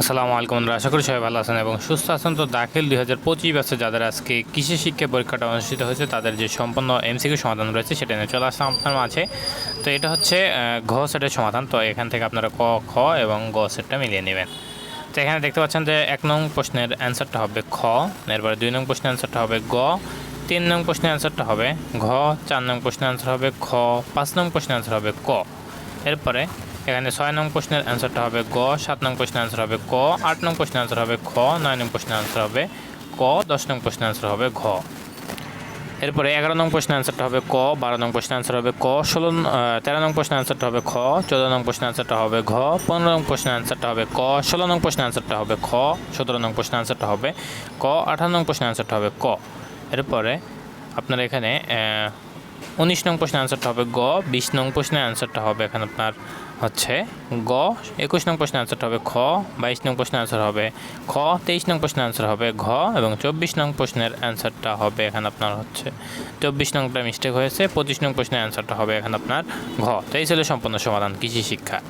আসসালামু আলাইকুম আশা করি সবাই ভালো আছেন এবং সুস্থ আছেন। তো দাখিল দুই হাজার পঁচিশ ব্যাচে যাদের আজকে কৃষি শিক্ষা পরীক্ষাটা অনুষ্ঠিত হয়েছে, তাদের যে সম্পূর্ণ এমসিকিউ সমাধান রয়েছে সেটা নিয়ে চলে আসলাম আপনার মাঝে। তো এটা হচ্ছে ঘ সেটের সমাধান। তো এখান থেকে আপনারা ক, খ এবং গ সেটটা মিলিয়ে নেবেন। তো এখানে দেখতে পাচ্ছেন যে এক নং প্রশ্নের অ্যান্সারটা হবে খ, এরপরে দুই নং প্রশ্নের অ্যান্সারটা হবে গ, তিন নং প্রশ্নের অ্যান্সারটা হবে ঘ, চার নং প্রশ্নের অ্যান্সার হবে খ, পাঁচ নং প্রশ্নের অ্যান্সার হবে ক। এরপরে এখানে ছয় নং প্রশ্নের অ্যান্সারটা হবে গ সাত নং প্রশ্নের অ্যান্সার হবে ক আট নং প্রশ্নের অ্যান্সার হবে খ নয় নং প্রশ্নের অ্যান্সার হবে ক দশ নং প্রশ্নের অ্যান্সার হবে ঘ এরপরে এগারো নং প্রশ্নের অ্যান্সারটা হবে ক বারো নং প্রশ্নের অ্যান্সার হবে ক ষোলো তেরো নং প্রশ্নের অ্যান্সারটা হবে খ চোদ্দ নং প্রশ্নের অ্যান্সারটা হবে ঘ পনেরো নং প্রশ্নের অ্যান্সারটা হবে ক ষোলো নং প্রশ্নের অ্যান্সারটা হবে খ সতেরো নং প্রশ্নের অ্যান্সারটা হবে ক আঠারো নং প্রশ্নের অ্যান্সারটা হবে ক এরপরে আপনার এখানে উনিশ নং প্রশ্নের অ্যান্সারটা হবে গ, বিশ নং প্রশ্নের অ্যান্সারটা হবে এখন আপনার হচ্ছে গ, একুশ নং প্রশ্নের অ্যান্সারটা হবে খ, বাইশ নং প্রশ্নের অ্যান্সার হবে খ, তেইশ নং প্রশ্নের অ্যান্সার হবে ঘ এবং চব্বিশ নং প্রশ্নের অ্যান্সারটা হবে এখানে আপনার হচ্ছে চব্বিশ নংটা মিস্টেক হয়েছে, পঁচিশ নং প্রশ্নের অ্যান্সারটা হবে এখানে আপনার ঘ। তো এই সম্পূর্ণ সমাধান, কৃষি শিক্ষা।